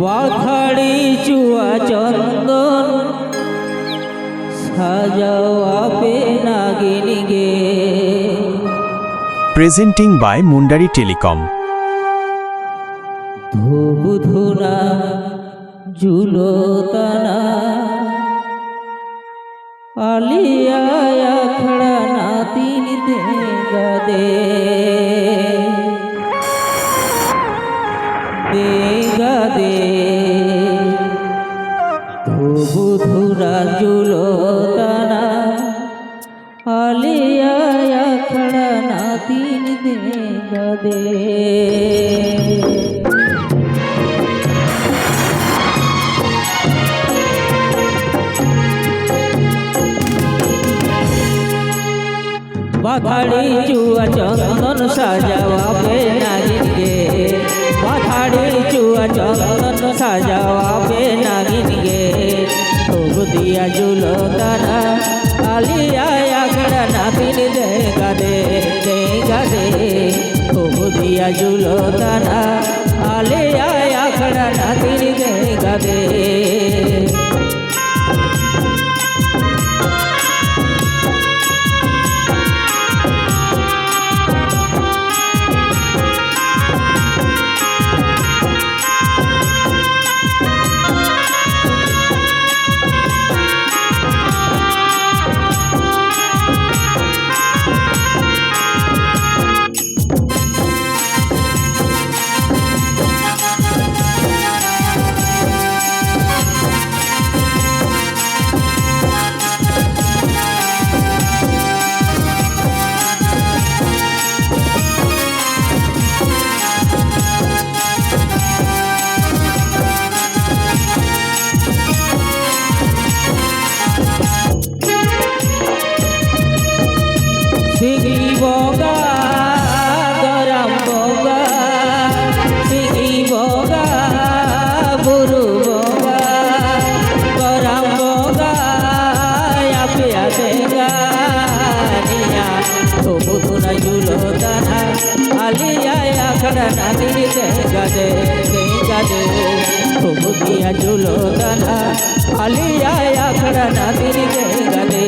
বাখাড়ি চুয়া চন্দন সাজাও আপে নাগিনী গে। প্রেজেন্টিং বাই মুন্ডারি টেলিকম ধূপ ধুনা ঝুলো তানা আলিয়া আখড়া নাতিন দে দেগা দে ধূপ ধুনা ঝুলো তানা আলিয়া আখড়া নাতিন দে বাধাড়ি চুয়া চন্দন সাজাওয়া চন্দন সাজাওয়া বে নাগিন গে ধূপ দিয়া জুলো তারা, আলিয়া আগড়া নাতিন দে গাদে দে গাদে। ধূপ দিয়া জুলো তারা, আলিয়া আগড়া নাতিন দে দে গাদে দে গাদে তবু দিয়া জুলো দানা আলিয়া আখড়া নাতির দে গাদে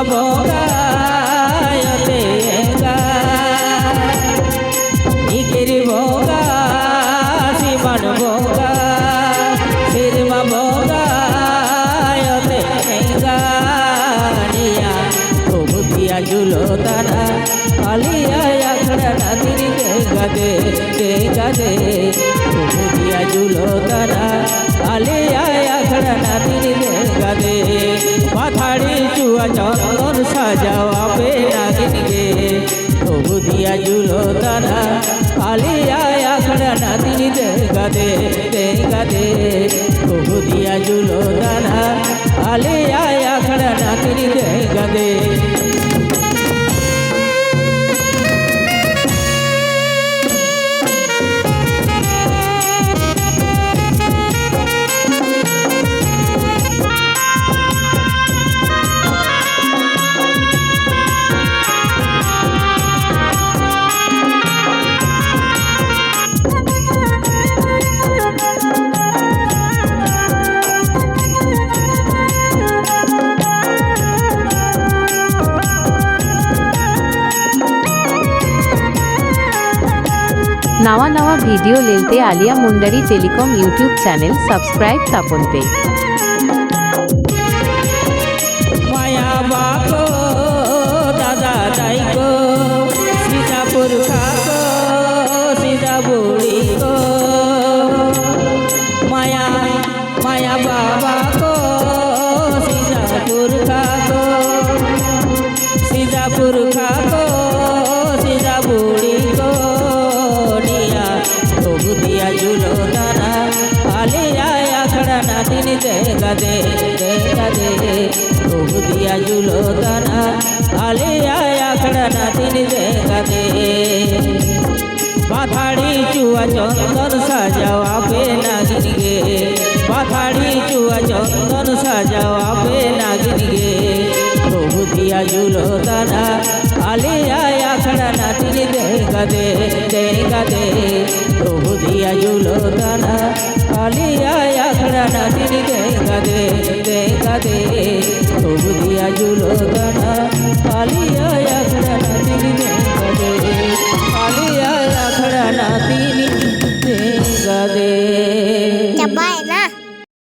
শিরমা বোকা অতে গা ইকির বোকা শ্রীমান বোকা শিরমা বোকা অতে গা নিয়া খুব দিয়া জুলো তারা জুলো তারা আলিয়া আখড়া নাদির কে দে কে গাদে খুব দিয়া জুলো তারা আলিয়া আখড়া নাদির কে গাদে નવા નવા video લેતે Aliya Mundari telecom YouTube channel subscribe તાપન પે তানা তিনি দেখা দে দেখা দে। প্রভু দিয়া জুলো তানা আলে আয় আখড়ানা তিনি দেখা দে। মাথাড়ি চুয়া চন্দন সাজাও আপে নাগিনগে মাথাড়ি চুয়া চন্দন সাজাও আপে নাগিনগে প্রভু দিয়া জুলো তানা আলে আয় আখড়া নাচিনি দেখা দে দেখা দে। প্রভু দিয়া জুলো তানা কালিয়া আখড়া নাচির দেখা দে দেখা দে তবু দিয়া জুলো কানা কালিয়া আখড়া